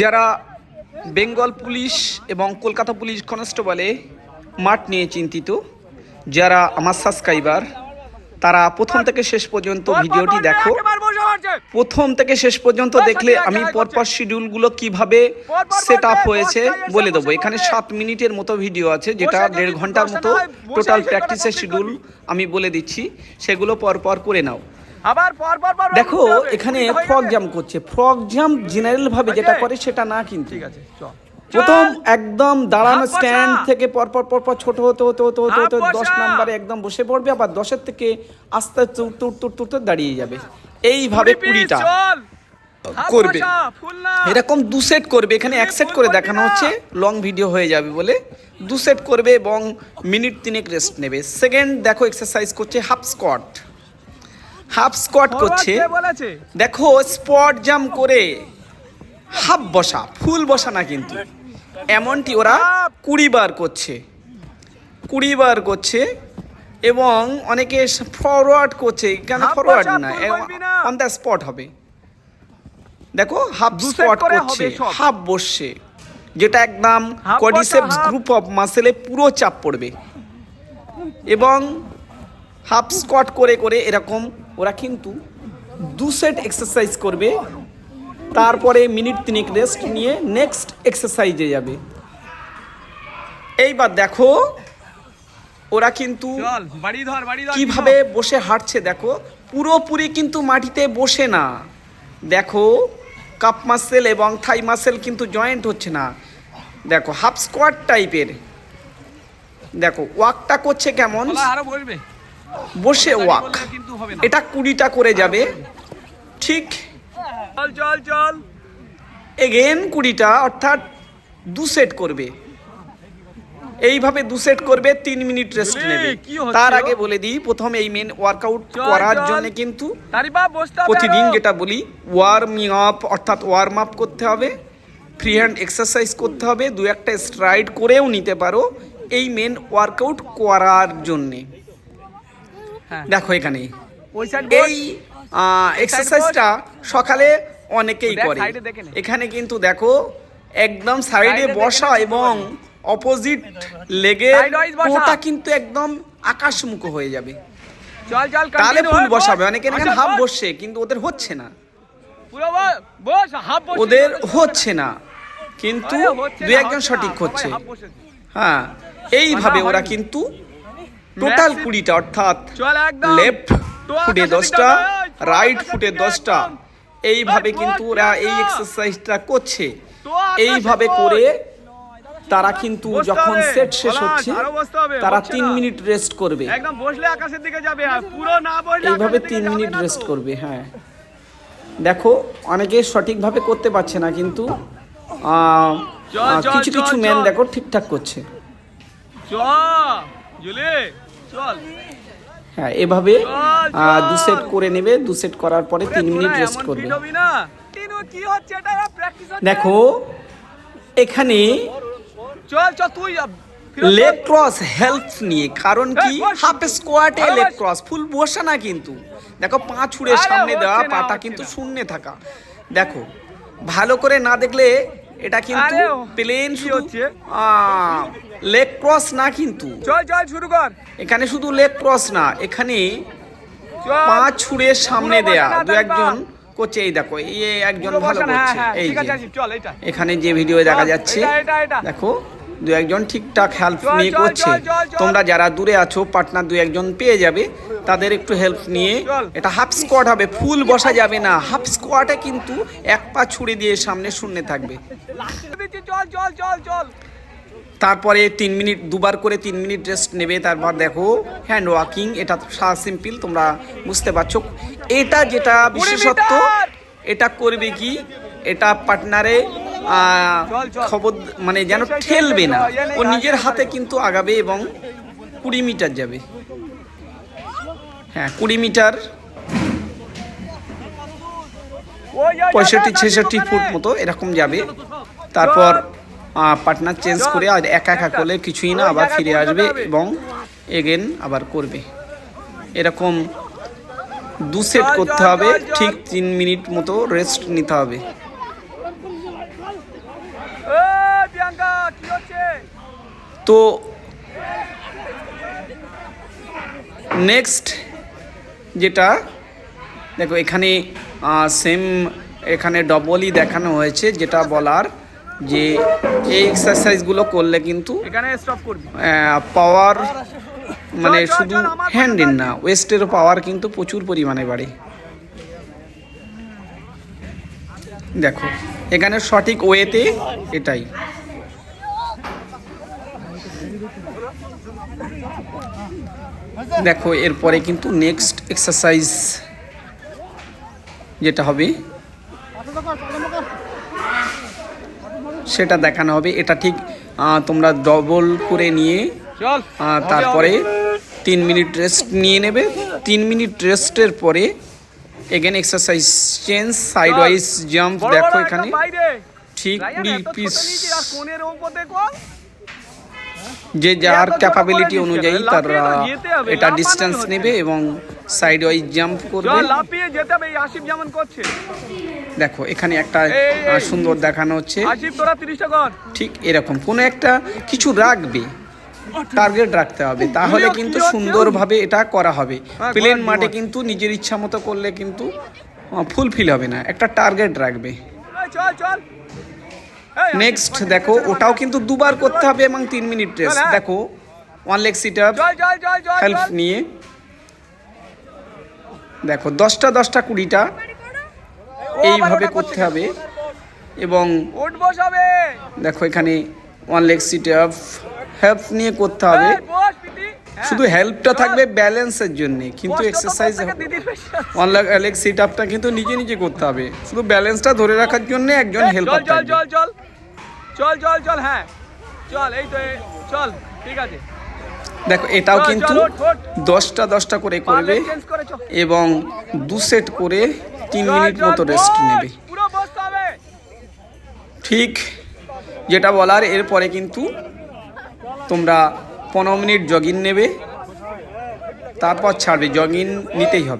যারা বেঙ্গল পুলিশ এবং কলকাতা পুলিশ কনস্টেবলে মাঠ নিয়ে চিন্তিত যারা আমার সাবস্ক্রাইবার তারা প্রথম থেকে শেষ পর্যন্ত ভিডিওটি দেখো। প্রথম থেকে শেষ পর্যন্ত দেখলে আমি পরপর শিডিউলগুলো কীভাবে সেট আপ হয়েছে বলে দেবো। এখানে সাত মিনিটের মতো ভিডিও আছে যেটা দেড় ঘণ্টার মতো টোটাল প্র্যাকটিসের শিডিউল আমি বলে দিচ্ছি। সেগুলো পরপর করে নাও। আবার পর পর পর দেখো এখানে ফ্রক জাম্প করছে। ফ্রক জাম্প জেনারেল ভাবে যেটা করে সেটা না কিন্তু। ঠিক আছে চল। প্রথম একদম দাঁড়ানো স্ট্যান্ড থেকে পরপর পরপর ছোট হতে হতে হতে হতে হতে দশ নাম্বারে একদম বসে পড়বে আবার দশের থেকে আস্তে আস্তে উঠতে উঠতে উঠতে উঠতে দাঁড়িয়ে যাবে। এইভাবে কুড়িটা। করবে। এরকম দু সেট করবে। এখানে এক সেট করে দেখানো হচ্ছে লং ভিডিও হয়ে যাবে বলে। দু সেট করবে এবং মিনিট তিনেক রেস্ট নেবে। সেকেন্ড দেখো এক্সারসাইজ করছে হাফ স্কোয়াট হাফ স্কোয়াট করছে। দেখো স্পট জাম্প করে হাফ বসা ফুল বসা না কিন্তু। এমনটি ওরা কুড়ি বার করছে। কুড়ি বার করছে এবং অনেকে ফরওয়ার্ড করছে। কেন ফরওয়ার্ড না? অন দ্য স্পট হবে। দেখো হাফ স্পট করছে। হাফ বসছে। যেটা একদম half। গ্রুপ অফ মাসেলে পুরো চাপ পড়বে। এবং হাফ স্কট করে করে এরকম কিন্তু দু সেট এক্সারসাইজ করবে তারপরে মিনিট তিনেক রেস্ট নিয়ে নেক্সট এক্সারসাইজে যাবে। এইবার দেখো ওরা কিন্তু কীভাবে বসে হাঁটছে দেখো পুরোপুরি কিন্তু মাটিতে বসে না। দেখো কাপ মাসেল এবং থাই মাসেল কিন্তু জয়েন্ট হচ্ছে না। দেখো হাফ স্কোয়াট টাইপের দেখো ওয়াকটা করছে কেমন? আরও বসবে। বসে ওয়াক। এটা কুড়িটা করে যাবে। ঠিক। চল চল চল। এগেন কুড়িটা অর্থাৎ দু সেট করবে। এইভাবে দু সেট করবে তিন মিনিট রেস্ট নেবে। তার আগে বলে দিই প্রথম এই মেন ওয়ার্কআউট করার। জন্য কিন্তু প্রতিদিন যেটা বলি ওয়ার্মিং আপ অর্থাৎ ওয়ার্ম আপ করতে হবে। ফ্রি হ্যান্ড এক্সারসাইজ করতে হবে। দু একটা স্ট্রাইড করেও নিতে পারো এই মেন ওয়ার্কআউট করার জন্যে। দেখো এখানে। এই এক্সারসাইজটা সকালে অনেকেই করে। এখানে কিন্তু দেখো একদম সাইডে বসা এবং অপোজিট লেগে। ওটা কিন্তু একদম আকাশমুখ হয়ে যাবে। চল চল তাহলে ফুল বসাবে। বস। অনেকের এখানে আচ্ছা, হাফ বস। বসছে কিন্তু ওদের হচ্ছে না। পুরো বস, বস হাফ বসে ওদের হচ্ছে না। কিন্তু দু একজন সঠিক হচ্ছে। হ্যাঁ এইভাবে ওরা কিন্তু টোটাল কুড়িটা অর্থাৎ লেফট ফুটে দশটা রাইট ফুটে দশটা। এইভাবে কিন্তু ওরা এই এক্সারসাইজটা করছে। এইভাবে করে তারা কিন্তু যখন সেট শেষ হচ্ছে তারা তিন মিনিট রেস্ট করবে। একদম বসলে আকাশের দিকে যাবে পুরো না বসলে এইভাবে তিন মিনিট রেস্ট করবে হ্যাঁ। দেখো অনেকে সঠিকভাবে করতে পারছে না কিন্তু কিছু কিছু ম্যান দেখো ঠিকঠাক করছে। চল জুলি। হ্যাঁ এভাবে দু সেট করে নেবে দু সেট করার পরে তিন মিনিট রেস্ট করবে। দেখো এখানে লেগ ক্রস হেল্প নিয়ে কারণ কি? হাফ স্কোয়াটে লেগ ক্রস ফুল বসা না কিন্তু। দেখো পা ছুড়ে সামনে দেওয়া পাটা কিন্তু শূন্যে থাকা। দেখো ভালো করে না দেখলে এটা কিন্তু প্লেন হচ্ছে? লেগ ক্রস না কিন্তু। চল চল শুরু কর। এখানে শুধু লেগ ক্রস না এখানে পা ছুড়ে সামনে দেয়া। দু একজন করছে এই দেখো এই একজন ভালো হ্যাঁ, করছে। হ্যাঁ, এই এখানে যে ভিডিও দেখা যাচ্ছে। দেখো দু একজন ঠিকঠাক হেল্প নিয়ে করছে। তোমরা যারা দূরে আছো পার্টনার দু একজন পেয়ে যাবে। তাদের একটু হেল্প নিয়ে এটা হাফ স্কোয়াড হবে ফুল বসা যাবে না। হাফ স্কোয়াডে কিন্তু এক পা ছুড়ে দিয়ে সামনে শূন্য থাকবে। তারপরে তিন মিনিট দুবার করে তিন মিনিট রেস্ট নেবে। তারপর দেখো হ্যান্ড ওয়াকিং এটা সিম্পল তোমরা বুঝতে পারছ। এটা যেটা বিশেষত্ব এটা করবে কি? এটা পার্টনারে। খবর মানে যেন ঠেলবে না। ও নিজের হাতে কিন্তু আগাবে এবং কুড়ি মিটার যাবে। হ্যাঁ কুড়ি মিটার পঁয়ষট্টি, ছেষট্টি ফুট মতো এরকম যাবে। তারপর পার্টনার চেঞ্জ করে আর একা একা করলে কিছুই না, আবার ফিরে আসবে এবং এগেন আবার করবে। এরকম দু সেট করতে হবে। ঠিক তিন মিনিট মতো রেস্ট নিতে হবে এ প্রিয়াঙ্কা কি হচ্ছে তো নেক্সট যেটা দেখো এখানে সেম এখানে ডবলই দেখানো হয়েছে যেটা বলার যে এই এক্সারসাইজগুলো করলে কিন্তু এখানে স্টপ করবি। পাওয়ার মানে শুধু হ্যান্ডের না ওয়েস্টেরও পাওয়ার কিন্তু প্রচুর পরিমাণে বাড়ে। দেখো এখানে সঠিক ওয়েতে এটাই। দেখো এরপরে কিন্তু নেক্সট এক্সারসাইজ যেটা হবে সেটা দেখানো হবে। এটা ঠিক তোমরা ডবল করে নিয়ে তারপরে তিন মিনিট রেস্ট নিয়ে নেবে। তিন মিনিট রেস্টের পরে again exercise change side wise jump দেখো এখানে। ঠিক কুড়ি পিস নিয়েছিস আর কোণের ওপর দেখো যে যার ক্যাপাবিলিটি অনুযায়ী? তার এটা ডিস্টেন্স নেবে এবং সাইড ওয়াইজ জাম্প করবে। লাফিয়ে যেতে হবে এই আসিফ যেমন করছে। দেখো এখানে একটা। সুন্দর দেখানো হচ্ছে। আসিফ তোরা তিরিশটা কর। ঠিক এরকম কোনো একটা কিছু রাখবে টার্গেট রাখতে হবে। তাহলে কিন্তু সুন্দরভাবে এটা করা হবে। হ্যাঁ, প্লেন মাঠে কিন্তু নিজের ইচ্ছা মতো করলে কিন্তু ফুলফিল হবে না। একটা টার্গেট রাখবে। চল চল। নেক্সট দেখো ওটাও কিন্তু দুবার করতে হবে এবং তিন মিনিট রেস্ট। দেখো one leg sit up help নিয়ে। দেখো দশটা দশটা কুড়িটা। এইভাবে করতে হবে। এবং দেখো এখানে one leg sit up help নিয়ে করতে হবে। হ্যাঁ। শুধু হেল্পটা থাকবে ব্যালেন্সের জন্য কিন্তু এক্সারসাইজ ওয়ান লেগ সিট আপটা কিন্তু নিজে নিজে করতে হবে। শুধু ব্যালেন্সটা ধরে রাখার জন্য একজন এই, হেল্পার চল চল চল হ্যাঁ। চল এই তো চল ঠিক আছে। দেখো এটাও কিন্তু। দশটা দশটা করে করবে। এবং দু সেট করে তিন মিনিট মতো রেস্ট নেবে। ঠিক যেটা বলার এরপরে কিন্তু তোমরা পনেরো মিনিট জগিং নেবে। তারপর ছাড়বে জগিং নিতেই হবে।